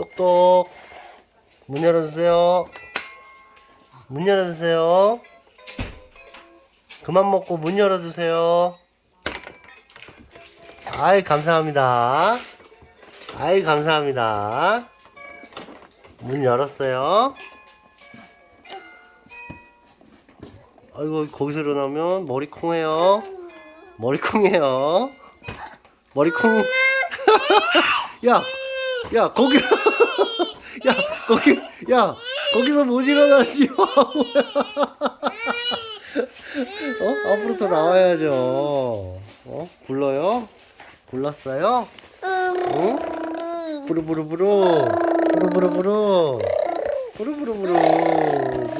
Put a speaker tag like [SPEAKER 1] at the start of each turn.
[SPEAKER 1] 똑똑. 문 열어주세요. 문 열어주세요. 그만 먹고 문 열어주세요. 아이, 감사합니다. 아이, 감사합니다. 문 열었어요. 아이고, 거기서 일어나면 머리 콩해요. 머리 콩해요. 머리 콩. 야, 야, 거기, 야, 거기, 야, 거기서 못 일어나지. 어? 앞으로 더 나와야죠. 어? 굴러요? 굴렀어요? 응? 부르부르부르. 부르부르부르. 부르부르부르. 부르부르부르.